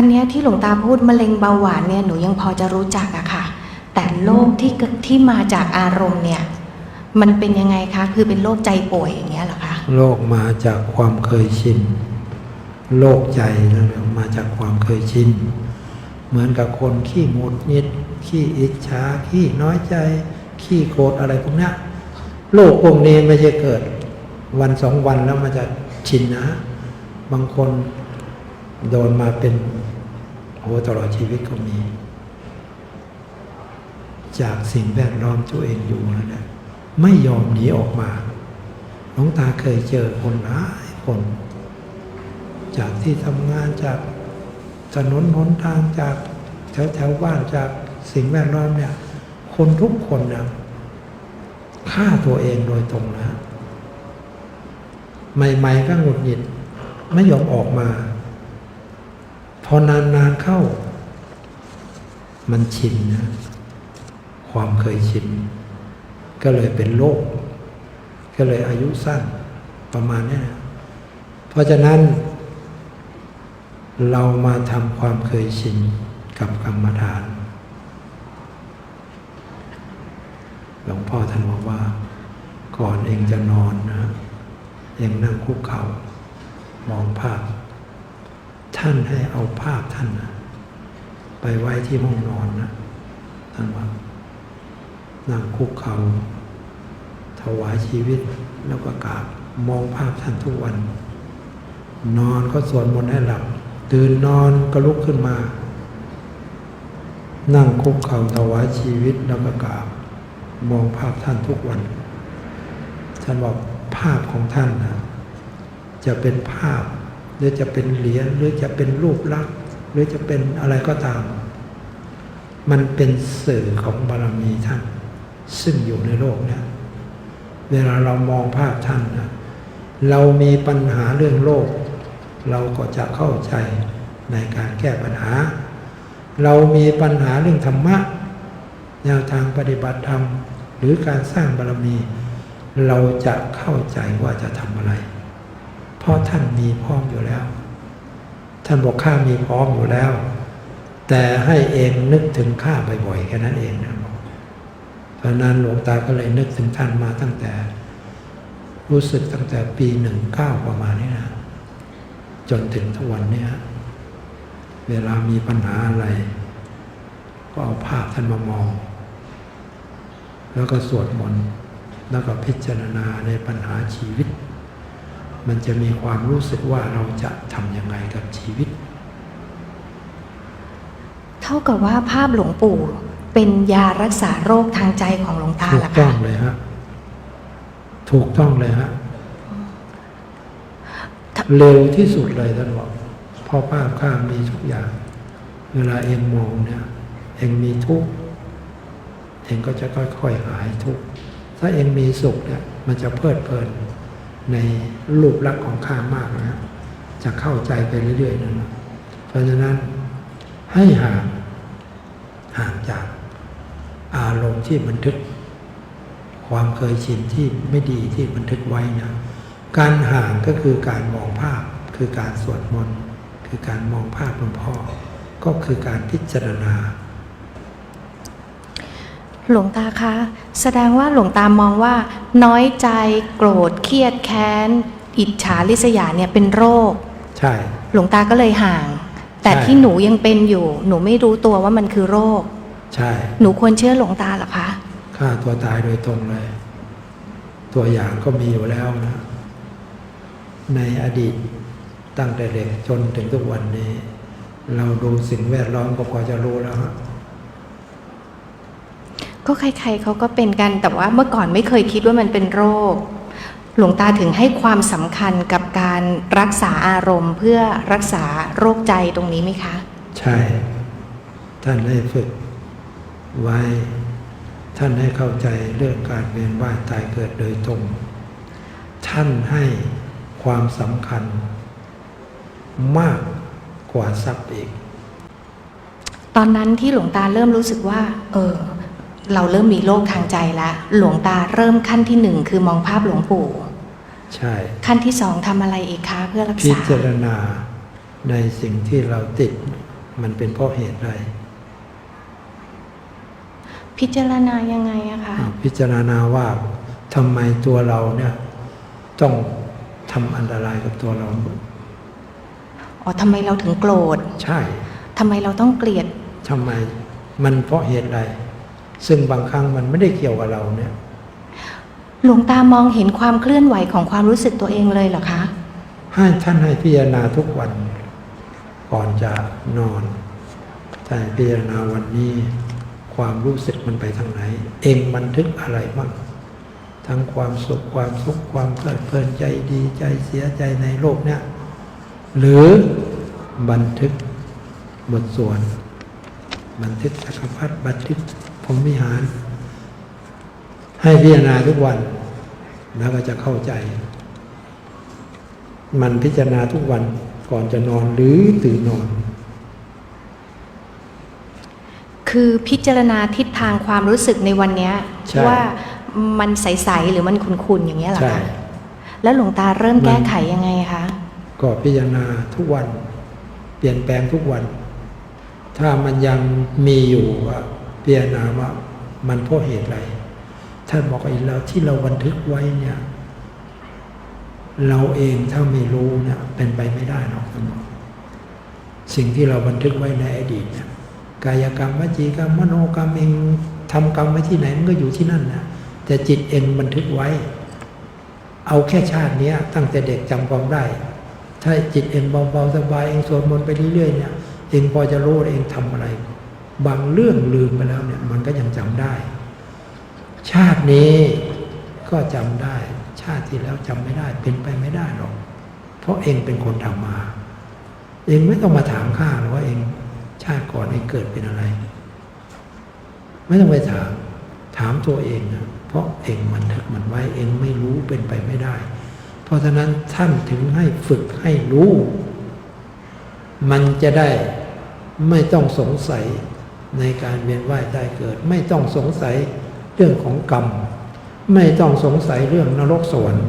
อันเนี้ยที่หลวงตาพูดมะเร็งเบาหวานเนี่ยหนูยังพอจะรู้จักอะค่ะ แต่โรคที่เกิดที่มาจากอารมณ์เนี่ยมันเป็นยังไงคะคือเป็นโรคใจป่วยอย่างเงี้ยเหรอคะโรคมาจากความเคยชินโรคใจนั่นแหละมาจากความเคยชินเหมือนกับคนขี้หงุดหงิดขี้อิจฉาขี้น้อยใจ ขี้โกรธอะไรพวกเนี้ยโรคพวกนี้ไม่ใช่เกิด วันสองวันแล้วมันจะชินนะ บางคน โดนมาเป็นโหตลอดชีวิตก็มี จากสิ่งแวดล้อมตัวเองอยู่นั่นแหละไม่ยอมหนีออกมาหลวงตาเคยเจอคนหลายคน จากที่ทำงานจากถนนหนทางจากแถวแถวๆบ้านจากสิ่งแวดล้อมเนี่ย คนทุกคนนะฆ่าตัวเองโดยตรงนะใหม่ๆก็หงุดหงิดไม่ยอมออกมา พอนานๆเข้า มันชินนะ ความเคยชิน ก็เลยเป็นโรคก็เลยอายุสั้นประมาณนี้นะเพราะฉะนั้น เรามาทำความเคยชินกับกรรมฐาน หลวงพ่อท่านบอกว่า ก่อนเองจะนอนนะ เองนั่งคุกเขา่ามองภาพ ท่านให้เอาภาพท่านนะไปไว้ที่ห้องนอนนะท่านว่านั่งคุกเขา่าถวายชีวิตแล้วก็กราบมองภาพท่านทุกวัน นอนก็สวดมนต์ให้หลับ ตื่นนอนก็ลุกขึ้นมา นั่งคุกเข่าถวายชีวิตแล้วก็กราบมองภาพท่านทุกวัน ท่านบอกภาพของท่านนะจะเป็นภาพ หรือจะเป็นเหรียญหรือจะเป็นรูปลักษณ์หรือจะเป็นอะไรก็ตาม มันเป็นสื่อของบารมีท่าน ซึ่งอยู่ในโลกเนี่ยเวลาเรามองภาพท่านนะเรามีปัญหาเรื่องโลก เราก็จะเข้าใจในการแก้ปัญหา เรามีปัญหาเรื่องธรรมะ แนวทางปฏิบัติธรรม หรือการสร้างบารมี เราจะเข้าใจว่าจะทำอะไร ราะท่านมีพร้อมอยู่แล้ว ท่านบอกข้ามีพร้อมอยู่แล้ว แต่ให้เองนึกถึงข้าบ่อยๆแค่นั้นเองนะบอกเพราะนั้นหลวงตาก็เลยนึกถึงท่านมาตั้งแต่ รู้สึกตั้งแต่ปีหนึ่งเก้าประมาณนี้นะ จนถึงทุกวันนี้เวลามีปัญหาอะไร ก็เอาภาพท่านมามอง แล้วก็สวดมนต์แล้วก็พิจารณาในปัญหาชีวิต มันจะมีความรู้สึกว่าเราจะทำยังไงกับชีวิต เท่ากับว่าภาพหลวงปู่เป็นยารักษาโรคทางใจของหลวงตาถูเหรกอต้อคะงเลยฮะถูกต้องเลยฮะเร็วที่สุดเลยท่านบอกเพราะภาพข้ามมีทุกอย่าง เวลาเองมองเนี่ย เองมีทุกข์เองก็จะค่อยๆหายทุกข์ถ้าเองมีสุขเนี่ย มันจะเพลิดเพลิน ในรูปลักษณ์ของข้ามากนะ จะเข้าใจไปเรื่อยๆนั่นนะเพราะฉะนั้นให้ห่างห่างจากอารมณ์ที่บันทึก ความเคยชินที่ไม่ดีที่บันทึกไว้นะการห่างก็คือการมองภาพ คือการสวดมนต์คือการมองภาพหลวงพ่อ ก็คือการพิจารณา หลวงตาคะ แสดงว่าหลวงตามองว่า น้อยใจโกรธเครียดแค้น อิจฉาริษยาเนี่ยเป็นโรค ใช่ หลวงตาก็เลยห่าง แต่ใช่ที่หนูยังเป็นอยู่ หนูไม่รู้ตัวว่ามันคือโรค ใช่ หนูควรเชื่อหลวงตาเหรอคะฆ่าตัวตายโดยตรงเลย ตัวอย่างก็มีอยู่แล้วนะ ในอดีตตั้งแต่เด็กจนถึงทุกวันนี้ เราดูสิ่งแวดล้อมก็พอจะรู้แล้วฮะ ก็ใครๆเขาก็เป็นกันแต่ว่าเมื่อก่อนไม่เคยคิดว่ามันเป็นโรค หลวงตาถึงให้ความสำคัญกับการรักษาอารมณ์ เพื่อรักษาโรคใจตรงนี้ไหมคะ ใช่ ท่านให้ฝึกไว้ ท่านให้เข้าใจเรื่องการเวียนว่ายตายเกิดโดยตรง ท่านให้ความสำคัญ มากกว่าทรัพย์อีก ตอนนั้นที่หลวงตาเริ่มรู้สึกว่า เออ เราเริ่มมีโรคทางใจแล้วหลวงตาเริ่มขั้นที่หนึ่งคือมองภาพหลวงปู่ใช่ ขั้นที่สองทำอะไรอีกคะเพื่อรักพิษาจารณาในสิ่งที่เราติดมันเป็นเพราะเหตุใดพิจารณายังไงอะคะอ่าพิจารณาว่าทำไมตัวเราเนี่ย ต้องทำอันตรายกับตัวเราอ๋อทำไมเราถึงโกรธ ใช่ทำไมเราต้องเกลียดทำไม มันเพราะเหตุใด ซึ่งบางครั้งมันไม่ได้เกี่ยวกับเราเนี่ย หลวงตามองเห็นความเคลื่อนไหวของความรู้สึกตัวเองเลยเหรอคะให้ท่านให้พิจารณาทุกวัน ก่อนจะนอนท่านให้พิจารณาวันนี้ ความรู้สึกมันไปทางไหน เองบันทึกอะไรบ้างทั้งความสุขความทุกข์ความเพลิดเพลินใจดีใจเสียใจในโลกเนี่ยหรือบันทึกบทสวด บันทึกสักพัดบันทึกพรหมวิหาร ให้พิจารณาทุกวัน แล้วก็จะเข้าใจ มันพิจารณาทุกวันก่อนจะนอนหรือตื่นนอน คือพิจารณาทิศทางความรู้สึกในวันเนี้ยใช่ว่ามันใสๆหรือมันขุ่นๆอย่างเงี้ยเหรอใช่คะแล้วหลวงตาเริ่มมันแก้ไขยังไงคะ ก็พิจารณาทุกวัน เปลี่ยนแปลงทุกวัน ถ้ามันยังมีอยู่ก็พิจารณาว่ามันเพราะเหตุอะไร ท่านบอกอีกแล้วที่เราบันทึกไว้เนี่ย เราเองถ้าไม่รู้เนี่ยเป็นไปไม่ได้หรอกท่านบอกสิ่งที่เราบันทึกไว้ในอดีตเนี่ยกายกรรมวจีกรรมมโนกรรมเองทำกรรมไว้ที่ไหนมันก็อยู่ที่นั่นนะแต่จิตเองบันทึกไว้ เอาแค่ชาติเนี้ยตั้งแต่เด็กจำความได้ ถ้าจิตเองเบาๆสบายเองสวดมนต์ไปเรื่อยๆเนี่ย เองพอจะรู้เองทำอะไร บางเรื่องลืมไปแล้วเนี่ย มันก็ยังจำได้ ชาตินี้ก็จำได้ ชาติที่แล้วจำไม่ได้ เป็นไปไม่ได้หรอก เพราะเองเป็นคนทำมา เองไม่ต้องมาถามข้าหรอกว่าเองชาติก่อนเองเกิดเป็นอะไร ไม่ต้องไปถาม ถามตัวเองนะเพราะเองมันทึกมันไว้เองไม่รู้เป็นไปไม่ได้ เพราะฉะนั้นท่านถึงให้ฝึกให้รู้ มันจะได้ไม่ต้องสงสัยในการเวียนว่ายตายเกิด ไม่ต้องสงสัยเรื่องของกรรม ไม่ต้องสงสัยเรื่องนรกสวรรค์